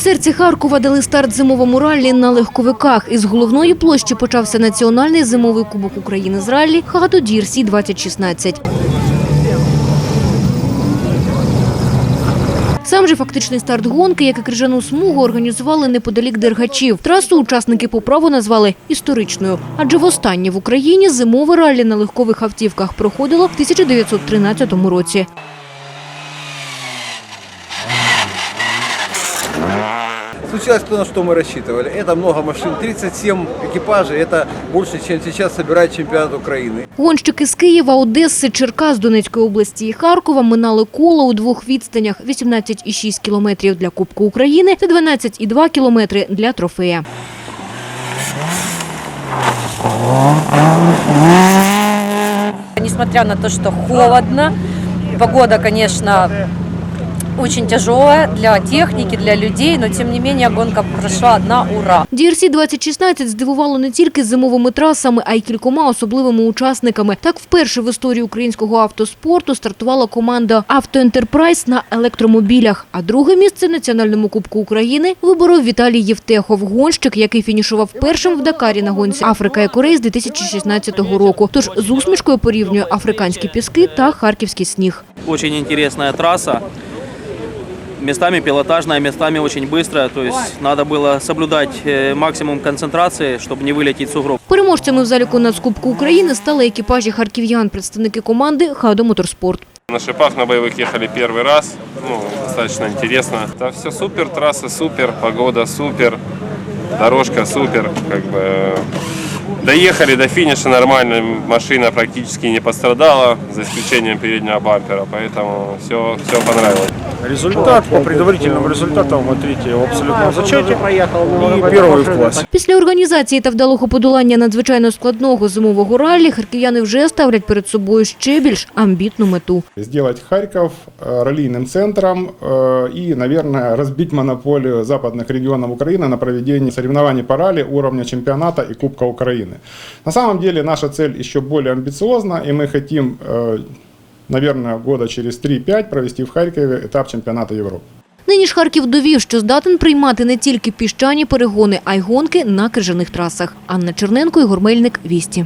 серці Харкова дали старт зимовому раллі на легковиках. Із головної площі почався національний зимовий кубок України з раллі «Хагато Дірсі 2016. Сам же фактичний старт гонки, як і крижану смугу, організували неподалік Дергачів. Трасу учасники по праву назвали історичною, адже востаннє в Україні зимове раллі на легкових автівках проходило в 1913 році. Случилось то, на что мы рассчитывали. Это много машин, 37 экипажей, это больше, чем сейчас собирает чемпионат Украины. Гонщики з Києва, Одеси, Черкас, Донецької області і Харкова минали коло у двох відстанях – 18,6 кілометрів для Кубку України та 12,2 кілометри для трофея. Несмотря на то, что холодно, погода, конечно, очень тяжелая для техники, для людей, но тем не менее гонка прошла на ура. DRC 2016 здивувало не тільки зимовими трасами, а й кількома особливими учасниками. Так вперше в історії українського автоспорту стартувала команда «Автоентерпрайз» на електромобілях. А друге місце в Національному кубку України виборов Віталій Євтехов, гонщик, який фінішував першим в Дакарі на гонці «Африка Екорейс» 2016 року. Тож з усмішкою порівнює африканські піски та харківський сніг. Очень интересная трасса Местами пилотажная, местами очень быстрая. То есть надо было соблюдать э, максимум концентрации, чтобы не вылететь в сугроб. Переможцями в заліку Нацкубку України стали екіпажі харків'ян, представники команди «Хадо Моторспорт». На шипах на боевых ехали первый раз. Ну, достаточно интересно. Там все супер, трасса супер, погода супер, дорожка супер. Как бы э, доехали до финиша нормально, машина практически не пострадала, за исключением переднего бампера, поэтому все, все понравилось. Результат по предварительным результатам мы третий в абсолютном зачете и первый в классе. Після організації та вдалого подолання надзвичайно складного зимового раллі харків'яни вже ставлять перед собою ще більш амбітну мету. сделать Харьков э, раллийным центром э, и, наверное, разбить монополию западных регионов Украины на проведение соревнований по ралли уровня чемпионата и Кубка Украины. На самом деле наша цель еще более амбициозна, и мы хотим, э, наверное, года через 3-5 провести в Харькове этап чемпионата Европы. Нині ж Харків довів, що здатен приймати не тільки піщані перегони, а й гонки на крижаних трасах. Анна Черненко, Ігор Мельник, Вісті.